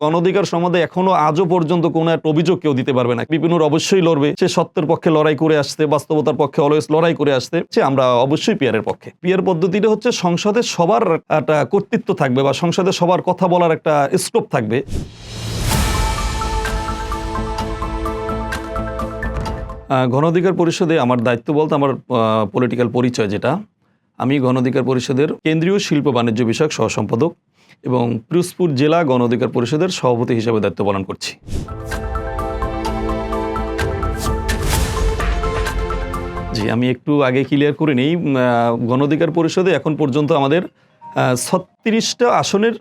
গণঅধিকার সমাজে এখনও আজও পর্যন্ত কোনো একটা অভিযোগ কেউ দিতে পারবে না। বিপিনুর অবশ্যই লড়বে সে সত্যের পক্ষে লড়াই করে আসতে বাস্তবতার পক্ষে অলওয়েজ লড়াই করে আসতে সে আমরা অবশ্যই পিয়ারের পক্ষে। পিয়ার পদ্ধতিটা হচ্ছে সংসদে সবার একটা কর্তৃত্ব থাকবে বা সংসদে সবার কথা বলার একটা স্কোপ থাকবে। আহ, গণ অধিকার পরিষদে আমার দায়িত্ব বলতে আমার পলিটিক্যাল পরিচয় যেটা আমি গণ অধিকার পরিষদের কেন্দ্রীয় শিল্প বাণিজ্য বিষয়ক সহ সম্পাদক এবং পিরোজপুর জেলা গণ অধিকার পরিষদের সভাপতি হিসেবে দায়িত্ব পালন করছি। জি, আমি একটু আগে ক্লিয়ার করে নিই গণ অধিকার পরিষদে এখন পর্যন্ত আমাদের ছত্রিশটা আসনের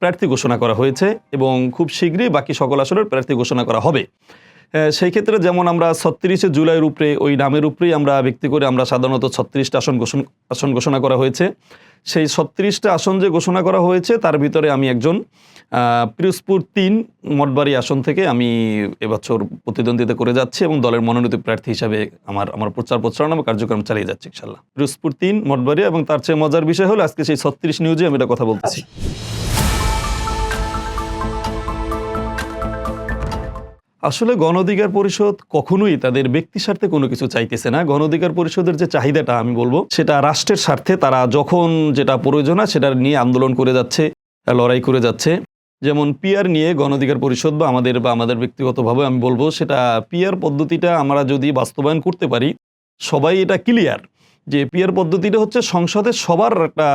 প্রার্থী ঘোষণা করা হয়েছে এবং খুব শীঘ্রই বাকি সকল আসনের প্রার্থী ঘোষণা করা হবে। সেই ক্ষেত্রে যেমন আমরা ছত্রিশে জুলাইয়ের উপরে, ওই নামের উপরেই আমরা ব্যক্তি করে আমরা সাধারণত ছত্রিশটা আসন ঘোষণা আসন ঘোষণা করা হয়েছে। সেই ছত্রিশটা আসন যে ঘোষণা করা হয়েছে, তার ভিতরে আমি একজন পিরোজপুর তিন মঠবাড়ি আসন থেকে আমি এবছর প্রতিদ্বন্দ্বিতা করে যাচ্ছি এবং দলের মনোনীত প্রার্থী হিসাবে আমার আমার প্রচার প্রচারণা এবং কার্যক্রম চালিয়ে যাচ্ছি ইনশাল্লাহ পিরোজপুর তিন মঠবাড়ি এবং তার চেয়ে মজার বিষয় হলো, আজকে সেই ছত্রিশ নিউজে আমি এটা কথা বলতেছি। আসলে গণ অধিকার পরিষদ কখনোই তাদের ব্যক্তি স্বার্থে কোনো কিছু চাইতেছে না। গণ অধিকার পরিষদের যে চাহিদাটা আমি বলব, সেটা রাষ্ট্রের স্বার্থে তারা যখন যেটা প্রয়োজন সেটা নিয়ে আন্দোলন করে যাচ্ছে, লড়াই করে যাচ্ছে। যেমন পিয়ার নিয়ে গণ অধিকার পরিষদ বা আমাদের বা আমাদের ব্যক্তিগতভাবে আমি বলব, সেটা পিয়ার পদ্ধতিটা আমরা যদি বাস্তবায়ন করতে পারি, সবাই এটা ক্লিয়ার যে পিয়ার পদ্ধতিটা হচ্ছে সংসদে সবার একটা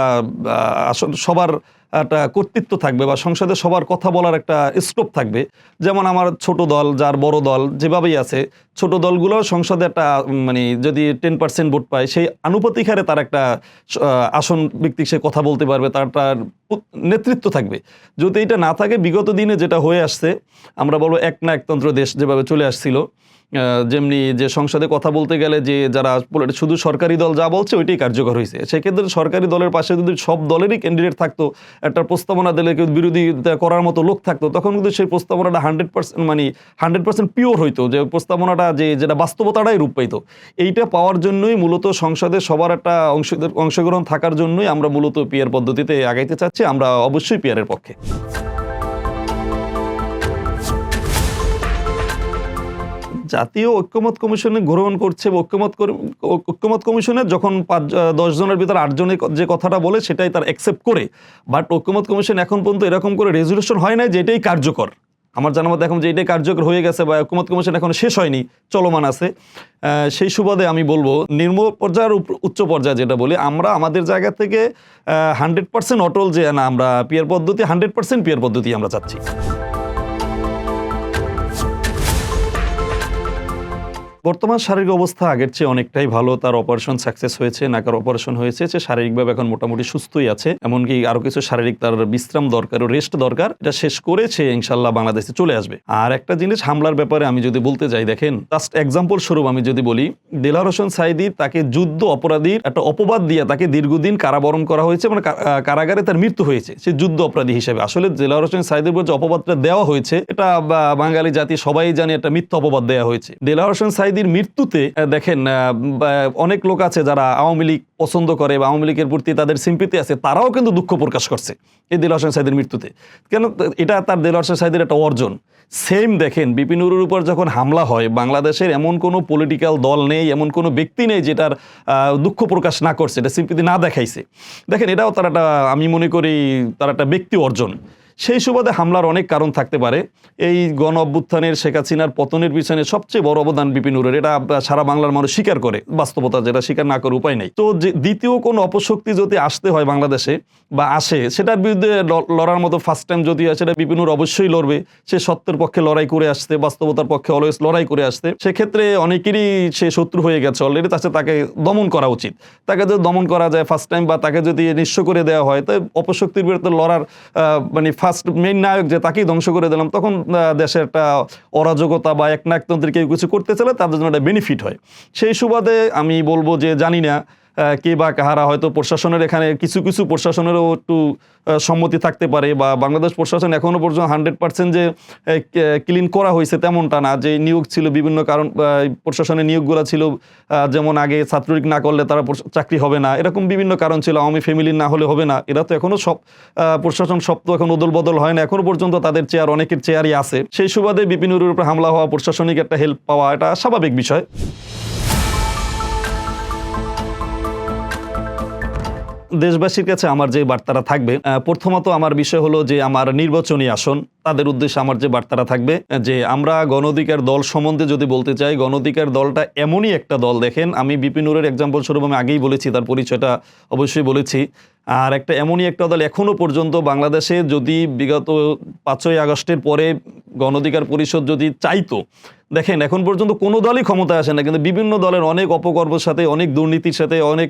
আসন সবার একটা কর্তৃত্ব থাকবে বা সংসদে সবার কথা বলার একটা স্কোপ থাকবে। যেমন আমার ছোট দল, যার বড় দল, যেভাবেই আছে, ছোট দলগুলো সংসদে একটা মানে যদি টেন পার্সেন্ট ভোট পায়, সেই আনুপাতিক হারে তার একটা আসন ব্যক্তি সে কথা বলতে পারবে, তার তার নেতৃত্ব থাকবে। যদি এটা না থাকে, বিগত দিনে যেটা হয়ে আসছে, আমরা বলব এক না একতন্ত্র দেশ যেভাবে চলে আসছিল যেমনি যে সংসদে কথা বলতে গেলে যে যারা শুধু সরকারি দল যা বলছে, ওইটাই কার্যকর হয়েছে। সেক্ষেত্রে সরকারি দলের পাশে যদি সব দলেরই ক্যান্ডিডেট থাকতো একটা প্রস্তাবনা দিলে কেউ বিরোধিতা করার মতো লোক থাকতো, তখন কিন্তু সেই প্রস্তাবনাটা হান্ড্রেড পার্সেন্ট মানে হান্ড্রেড পার্সেন্ট পিওর হইতো, যে প্রস্তাবনাটা যে যেটা বাস্তবতাটাই রূপ পাইতো। এইটা পাওয়ার জন্যই মূলত সংসদে সবার একটা অংশ অংশগ্রহণ থাকার জন্যই আমরা মূলত পিয়ার পদ্ধতিতে আগাইতে চাচ্ছি, আমরা অবশ্যই পিয়ারের পক্ষে। জাতীয় ঐক্যমত কমিশনে গ্রহণ করছে ঐক্যমত ঐক্যমত কমিশনের যখন পাঁচ দশ জনের ভিতরে আটজনে যে কথাটা বলে সেটাই তার অ্যাকসেপ্ট করে। বাট ঐক্যমত কমিশন এখন পর্যন্ত এরকম করে রেজলিউশন হয় না যে এটাই কার্যকর। আমার জানা মতো এখন যে এটাই কার্যকর হয়ে গেছে বা ঐক্যমত কমিশন এখন শেষ হয়নি, চলমান আছে। সেই সুবাদে আমি বলব, নিম্ন পর্যায়ের উচ্চ পর্যায়ে যেটা বলি, আমরা আমাদের জায়গা থেকে হান্ড্রেড পার্সেন্ট অটল যে, না, আমরা পিয়ার পদ্ধতি হান্ড্রেড পার্সেন্ট পিয়ার পদ্ধতি আমরা চাচ্ছি। বর্তমান শারীরিক অবস্থা আগের চেয়ে অনেকটাই ভালো, তার অপারেশন সাকসেস হয়েছে, নাকার অপারেশন হয়েছে, সে শারীরিকভাবে এখন মোটামুটি সুস্থই আছে, এমনকি আরও কিছু শারীরিক তার বিশ্রাম দরকার ও রেস্ট দরকার, এটা শেষ করেছে ইনশাল্লাহ বাংলাদেশে চলে আসবে। আর একটা জিনিস হামলার ব্যাপারে আমি যদি বলতে যাই, দেখেন জাস্ট এক্সাম্পল স্বরূপ আমি যদি বলি দেলার হোসেন সাইদি তাকে যুদ্ধ অপরাধীর একটা অপবাদ দিয়ে তাকে দীর্ঘদিন কারাবরণ করা হয়েছে মানে কারাগারে তার মৃত্যু হয়েছে, সে যুদ্ধ অপরাধী হিসেবে। আসলে দেলার হোসেন সাইদের উপর যে অপবাদটা দেওয়া হয়েছে, এটা বাঙালি জাতি সবাই জানে একটা মিথ্যা অপবাদ দেওয়া হয়েছে। দেলার হোসেন সাইদির মৃত্যুতে দেখেন অনেক লোক আছে যারা আওয়ামী লীগ পছন্দ করে বা আওয়ামী লীগের প্রতি তাদের সিম্পিতি আছে, তারাও কিন্তু দুঃখ প্রকাশ করছে এই দিল হোসেন সাইদের মৃত্যুতে। কেন? এটা তার দিল হোসেন সাইদের একটা অর্জন। সেম দেখেন বিপিনুরের উপর যখন হামলা হয়, বাংলাদেশের এমন কোনো পলিটিক্যাল দল নেই, এমন কোনো ব্যক্তি নেই যেটার দুঃখ প্রকাশ না করছে, এটা সিম্পিতি না দেখাইছে। দেখেন, এটাও তার একটা, আমি মনে করি, তার একটা ব্যক্তি অর্জন। সেই সুবাদে হামলার অনেক কারণ থাকতে পারে। এই গণ অভ্যুত্থানের শেখ হাসিনার পতনের পিছনে সবচেয়ে বড় অবদান বিপিনুরের এটা সারা বাংলার মানুষ স্বীকার করে। বাস্তবতা যেটা স্বীকার না করে উপায় নেই। তো যে দ্বিতীয় কোনো অপশক্তি যদি আসতে হয় বাংলাদেশে বা আসে, সেটার বিরুদ্ধে লড়ার মতো ফার্স্ট টাইম যদি হয়, সেটা বিপিনুর অবশ্যই লড়বে। সে সত্যের পক্ষে লড়াই করে আসতে বাস্তবতার পক্ষে অলওয়েজ লড়াই করে আসতে সেক্ষেত্রে অনেকেরই সে শত্রু হয়ে গেছে অলরেডি তাছে তাকে দমন করা উচিত। তাকে যদি দমন করা যায় ফার্স্ট টাইম বা তাকে যদি নিঃস্ব করে দেওয়া হয়, তো অপশক্তির বিরুদ্ধে লড়ার মানে ফার্স্ট মেইন নায়ক যে তাকেই ধ্বংস করে দিলাম, তখন দেশে একটা অরাজকতা বা এক নায়কতন্ত্রে কেউ কিছু করতে চাইলে তাদের জন্য একটা বেনিফিট হয়। সেই সুবাদে আমি বলব যে জানি না কে বা কাহারা হয়তো প্রশাসনের এখানে কিছু কিছু প্রশাসনেরও একটু সম্মতি থাকতে পারে বা বাংলাদেশ প্রশাসন এখনও পর্যন্ত হান্ড্রেড পার্সেন্ট যে ক্লিন করা হয়েছে তেমনটা না। যে নিয়োগ ছিল বিভিন্ন কারণ প্রশাসনের নিয়োগগুলো ছিল যেমন আগে ছাত্রলীগ না করলে তারা চাকরি হবে না। এরকম বিভিন্ন কারণ ছিল, আওয়ামী ফ্যামিলির না হলে হবে না। এরা তো এখনও সব প্রশাসন সব তো এখন উদল বদল হয় না। এখনও পর্যন্ত তাদের চেয়ার অনেকের চেয়ারই আছে। সেই সুবাদে বিপিনুরের উপরে হামলা হওয়া প্রশাসনিক একটা হেল্প পাওয়া এটা স্বাভাবিক বিষয়। দেশবাসীর কাছে আমার যে বার্তাটা থাকবে প্রথমত আমার বিষয় হলো যে আমার নির্বাচনী আসন তাদের উদ্দেশ্যে আমার যে বার্তাটা থাকবে, যে আমরা গণঅধিকার দল সম্বন্ধে যদি বলতে চাই, গণঅধিকার দলটা এমনই একটা দল দেখেন, আমি বিপিনুরের এক্সাম্পল স্বরূপ আমি আগেই বলেছি, তার পরিচয়টা অবশ্যই বলেছি। আর একটা এমনই একটা দল এখনও পর্যন্ত বাংলাদেশে যদি বিগত পাঁচই আগস্টের পরে গণঅধিকার পরিষদ যদি চাইতো, দেখেন এখন পর্যন্ত কোনো দলই ক্ষমতায় আসে না, কিন্তু বিভিন্ন দলের অনেক অপকর্মের সাথে, অনেক দুর্নীতির সাথে, অনেক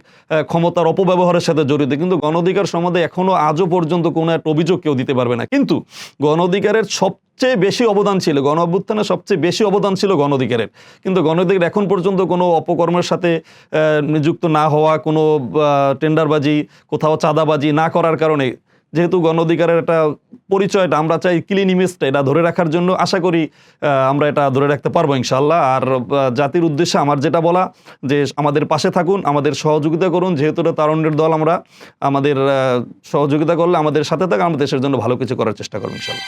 ক্ষমতার অপব্যবহারের সাথে জড়িত, কিন্তু গণঅধিকার সম্বন্ধে এখনও আজও পর্যন্ত কোনো একটা অভিযোগ কেউ দিতে পারবে না। কিন্তু গণঅধিকারের সবচেয়ে বেশি অবদান ছিল, গণ অভ্যুত্থানে সবচেয়ে বেশি অবদান ছিল গণঅধিকারের। কিন্তু গণঅধিকার এখন পর্যন্ত কোনো অপকর্মের সাথে নিযুক্ত না হওয়া, কোনো টেন্ডারবাজি, কোথাও চাঁদাবাজি না করার কারণে, যেহেতু গণ অধিকারের একটা পরিচয়টা, আমরা চাই ক্লিন ইমেজটা এটা ধরে রাখার জন্য আশা করি আমরা এটা ধরে রাখতে পারব ইনশাল্লাহ আর জাতির উদ্দেশ্যে আমার যেটা বলা, যে আমাদের পাশে থাকুন, আমাদের সহযোগিতা করুন, যেহেতু এটা তারুণ্যের দল আমরা, আমাদের সহযোগিতা করলে আমাদের সাথে থাকা, আমাদের দেশের জন্য ভালো কিছু করার চেষ্টা করব ইনশাল্লাহ